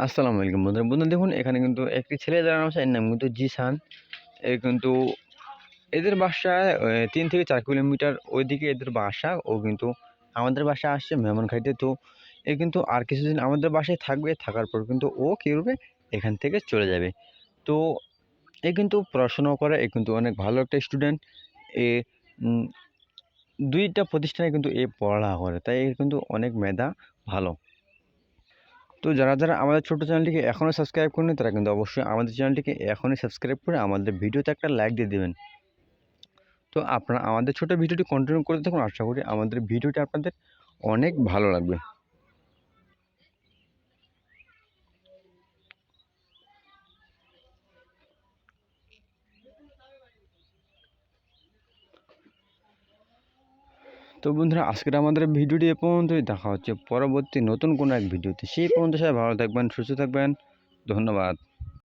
আসসালামু আলাইকুম বন্ধুরা। বন্ধু দেখুন, এখানে কিন্তু একটি ছেলে দাঁড়ানো আছে, এর নাম কিন্তু জিসান। এ কিন্তু এদের বাসা তিন থেকে চার কিলোমিটার ওইদিকে এদের বাসা। ও কিন্তু আমাদের বাসা আসছে মেহমান খাইতে। তো এ কিন্তু আর কিছুদিন আমাদের বাসায় থাকবে, থাকার পর কিন্তু ও কী করবে? এখান থেকে চলে যাবে। তো এ কিন্তু পড়াশোনাও করে, এ কিন্তু অনেক ভালো একটা স্টুডেন্ট। এ দুইটা প্রতিষ্ঠানে কিন্তু এ পড়ালেখা করে। তাই এর কিন্তু অনেক মেধা ভালো। তো যারা যারা আমাদের ছোটো চ্যানেলটিকে এখনও সাবস্ক্রাইব করেনি তারা কিন্তু অবশ্যই আমাদের চ্যানেলটিকে এখনই সাবস্ক্রাইব করে আমাদের ভিডিওতে একটা লাইক দিয়ে দেবেন। তো আপনারা আমাদের ছোটো ভিডিওটি কন্টিনিউ করতে থাকুন। আশা করি আমাদের ভিডিওটি আপনাদের অনেক ভালো লাগবে। তো বন্ধুরা, আজকের আমাদের ভিডিওটি এ পর্যন্তই। দেখা হচ্ছে পরবর্তী নতুন কোনো এক ভিডিওতে। সেই পর্যন্ত সবাই ভালো থাকবেন, সুস্থ থাকবেন। ধন্যবাদ।